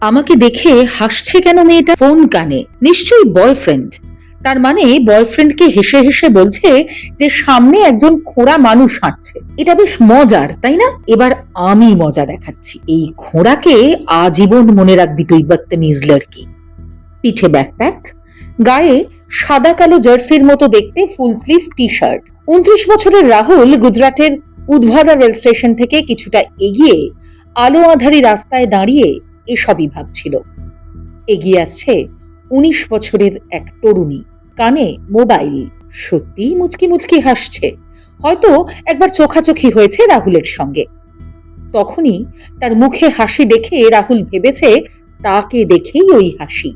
আমাকে দেখে হাসছে কেন মেয়েটা? ফোন কানে। নিশ্চয়ই বয়ফ্রেন্ড তার মানে বয়ফ্রেন্ডকে হেসে হেসে বলছে যে সামনে একজন খোঁড়া মানুষ হাঁটছে। এটা বেশ মজার, তাই না? এবার আমি মজা দেখাচ্ছি। এই খোঁড়াকে আজীবন মনে রাখবি তুই, বদতমিজ লড়কি। পিঠে ব্যাকপ্যাক গায়ে সাদা কালো জার্সির মতো দেখতে ফুল স্লিভ টি শার্ট উনত্রিশ বছরের রাহুল গুজরাটের উদ্ভাদা রেল স্টেশন থেকে কিছুটা এগিয়ে আলো আধারি রাস্তায় দাঁড়িয়ে এসবই ভাবছিল। এগিয়ে আসছে উনিশ বছরের এক তরুণী। কানে মোবাইল। সত্যিই মুচকি মুচকি হাসছে। হয়তো একবার চোখাচোখি হয়েছে রাহুলের সঙ্গে। তখনই তার মুখে হাসি দেখে রাহুল ভেবেছে তাকে দেখেই ওই হাসি।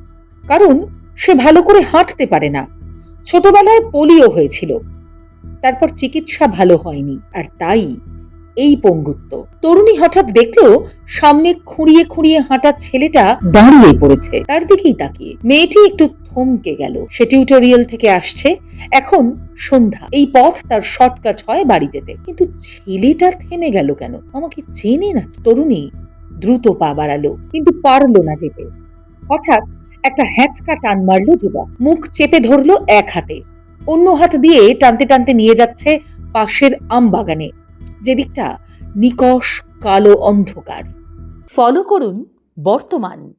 কারণ সে ভালো করে হাঁটতে পারে না। ছোটবেলায় পোলিও হয়েছিল। তারপর চিকিৎসা ভালো হয়নি। আর তাই এই পঙ্গুত্ব। তরুণী হঠাৎ দেখল সামনে খুঁড়িয়ে খুঁড়িয়ে হাঁটা ছেলেটা দাঁড়িয়ে পড়েছে। তার দিকেই তাকিয়ে। মেয়েটি একটু থমকে গেল। সে টিউটোরিয়াল থেকে আসছে। এখন সন্ধ্যা। এই পথ তার শর্টকাট হয় বাড়ি যেতে। কিন্তু ছেলেটা থেমে গেল কেন? আমাকে চেনে না। তরুণী দ্রুত পা বাড়ালো। কিন্তু পারল না যেতে। হঠাৎ একটা হ্যাঁচকা টান মারলো যুবক। মুখ চেপে ধরলো এক হাতে। অন্য হাত দিয়ে টানতে টানতে নিয়ে যাচ্ছে পাশের আম বাগানে যেদিকটা নিকষ কালো অন্ধকার। ফলো করুন বর্তমান।